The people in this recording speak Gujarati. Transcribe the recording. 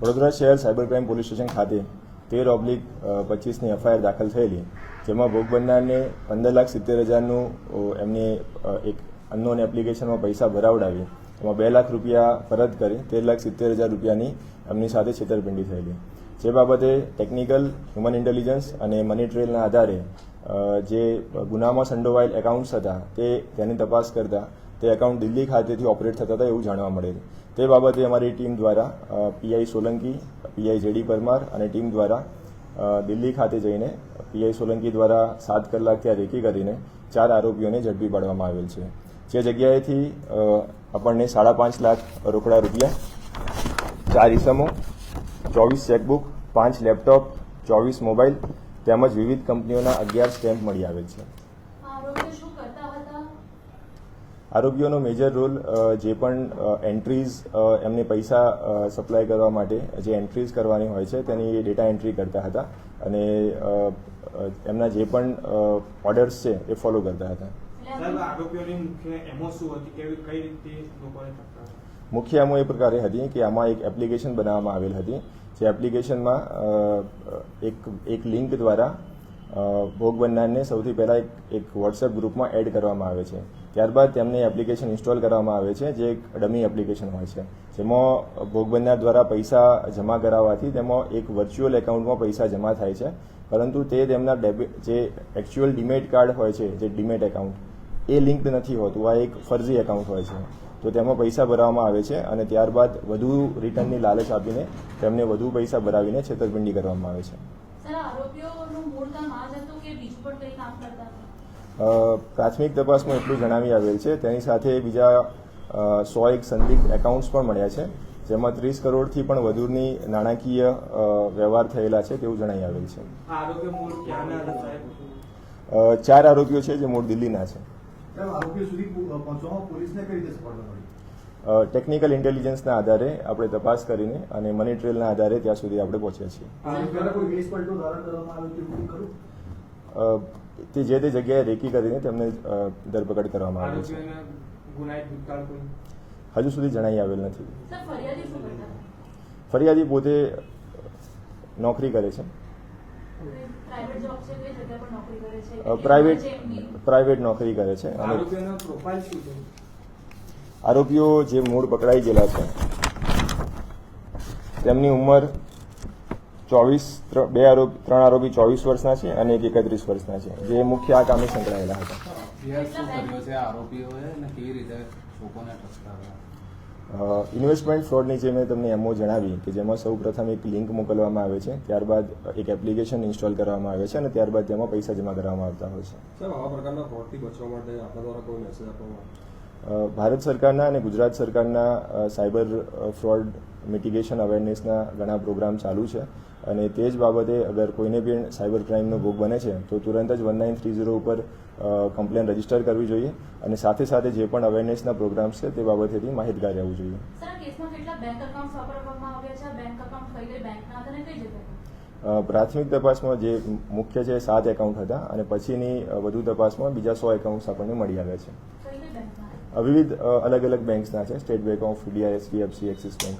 વડોદરા શહેર સાયબર ક્રાઇમ પોલીસ સ્ટેશન ખાતે તેર ઓબ્લિક પચીસની એફઆઈઆર દાખલ થયેલી, જેમાં ભોગ બનનારને પંદર લાખ સિત્તેર હજારનું એમને એક અનનોન એપ્લિકેશનમાં પૈસા ભરાવડાવી, એમાં બે લાખ રૂપિયા પરત કરી, તેર લાખ સિત્તેર હજાર રૂપિયાની એમની સાથે છેતરપિંડી થયેલી. જે બાબતે ટેકનિકલ હ્યુમન ઇન્ટેલિજન્સ અને મની ટ્રેલના આધારે જે ગુનામાં સંડોવાયેલ એકાઉન્ટ્સ હતા, તે તેની તપાસ કરતા તે એકાઉન્ટ દિલ્હી ખાતેથી ઓપરેટ થતા હતા એવું જાણવા મળેલ. તે બાબતે અમારી ટીમ દ્વારા PI Solanki PI JD Parmar અને ટીમ દ્વારા દિલ્હી ખાતે જઈને પીઆઈ સોલંકી દ્વારા સાત કલાક ત્યાં રેકી કરીને ચાર આરોપીઓને ઝડપી પાડવામાં આવેલ છે. જે જગ્યાએથી આપણને સાડા પાંચ લાખ રોકડા રૂપિયા, ચાર ઇસમો ચોવીસ ચેકબુક, પાંચ લેપટોપ, ચોવીસ મોબાઈલ તેમજ વિવિધ કંપનીઓના અગિયાર સ્ટેમ્પ મળી આવેલ છે આરોપીઓ શું કરતા હતા આરોપીઓનો મેજર રોલ જે પણ એન્ટ્રીઝ એમને પૈસા સપ્લાય કરવા માટે જે એન્ટ્રીઝ કરવાની હોય છે તેની ડેટા એન્ટ્રી કરતા હતા અને એમના જે પણ ઓર્ડર્સ છે એ ફોલો કરતા હતા. મુખ્ય એમો એ પ્રકારે હતી કે આમાં એક એપ્લિકેશન બનાવવામાં આવેલ હતી જે એપ્લિકેશનમાં એક એક લિંક દ્વારા ભોગ બનનારને સૌથી પહેલાં એક એક વોટ્સએપ ગ્રુપમાં એડ કરવામાં આવે છે. ત્યારબાદ તેમની એપ્લિકેશન ઇન્સ્ટોલ કરવામાં આવે છે, જે એક ડમી એપ્લિકેશન હોય છે. જેમાં ભોગ બનનાર દ્વારા પૈસા જમા કરાવવાથી તેમાં એક વર્ચ્યુઅલ એકાઉન્ટમાં પૈસા જમા થાય છે. પરંતુ તે તેમના ડેબિટ જે એકચ્યુઅલ ડીમેટ કાર્ડ હોય છે, જે ડીમેટ એકાઉન્ટ એ લિંક્ડ નથી હોતું. આ એક ફરજી એકાઉન્ટ હોય છે. તો તેમાં પૈસા ભરાવવામાં આવે છે અને ત્યારબાદ વધુ રિટર્નની લાલચ આપીને તેમને વધુ પૈસા ભરાવીને છેતરપિંડી કરવામાં આવે છે. પ્રાથમિક તપાસમાં એટલું જણાવી આવેલ છે. તેની સાથે બીજા સો એક સંદિગ્ધ એકાઉન્ટ્સ પણ મળ્યા છે જેમાં ત્રીસ કરોડથી પણ વધુની નાણાકીય વ્યવહાર થયેલા છે તેવું જણાવી આવેલ છે. ચાર આરોપીઓ છે જે મૂળ દિલ્હીના છે. ટેકનિકલ ઇન્ટેલિજન્સના આધારે આપણે તપાસ કરીને અને મની ટ્રેલના આધારે ત્યાં સુધી આપણે પહોંચ્યા છીએ. તે જે તે જગ્યાએ રેકી કરીને તેમને ધરપકડ કરવામાં આવી છે. હજુ સુધી જણાઈ આવેલ નથી. ફરિયાદી શું કરતા? હતા ફરિયાદી પોતે નોકરી કરે છે. પ્રાઇવેટ જોબ છે કઈ જગ્યા પર નોકરી કરે છે? અ, પ્રાઇવેટ નોકરી કરે છે. અને આરોપીઓનો પ્રોફાઇલ શું છે? આરોપીઓ જે મૂળ પકડાઈ ગયેલા છે તેમની ઉંમર ચોવીસ બે આરોપી ત્રણ આરોપી ચોવીસ વર્ષના છે અને એક એકત્રીસ વર્ષના છે. જે મુખ્ય આ કામે સંકળાયેલા હતા. ઇન્વેસ્ટમેન્ટ ફ્રોડની જે મેં તમને એમઓ જણાવી કે જેમાં સૌ પ્રથમ એક લિંક મોકલવામાં આવે છે ત્યારબાદ એક એપ્લિકેશન ઇન્સ્ટોલ કરવામાં આવે છે અને ત્યારબાદ તેમાં પૈસા જમા કરવામાં આવતા હોય છે. આવા પ્રકારના ફ્રોડથી બચવા માટે આપણા દ્વારા કોઈ મેસેજ આપવામાં ભારત સરકારના અને ગુજરાત સરકારના સાયબર ફ્રોડ મિટિગેશન અવેરનેસના ઘણા પ્રોગ્રામ ચાલુ છે. અને તે જ બાબતે અગર કોઈને બી સાયબર ક્રાઇમનો ભોગ બને છે તો તુરંત જ વન નાઇન થ્રી ઝીરો ઉપર કમ્પ્લેન રજિસ્ટર કરવી જોઈએ અને સાથે સાથે જે પણ અવેરનેસના પ્રોગ્રામ્સ છે તે બાબતેથી માહિતગાર રહેવું જોઈએ. એકાઉન્ટ એકાઉન્ટ પ્રાથમિક તપાસમાં જે મુખ્ય છે સાત એકાઉન્ટ હતા અને પછીની વધુ તપાસમાં બીજા સો એકાઉન્ટ્સ આપણને મળી આવ્યા છે. વિવિધ અલગ અલગ બેંક્સના છે. State bank of India HDFC Axis bank.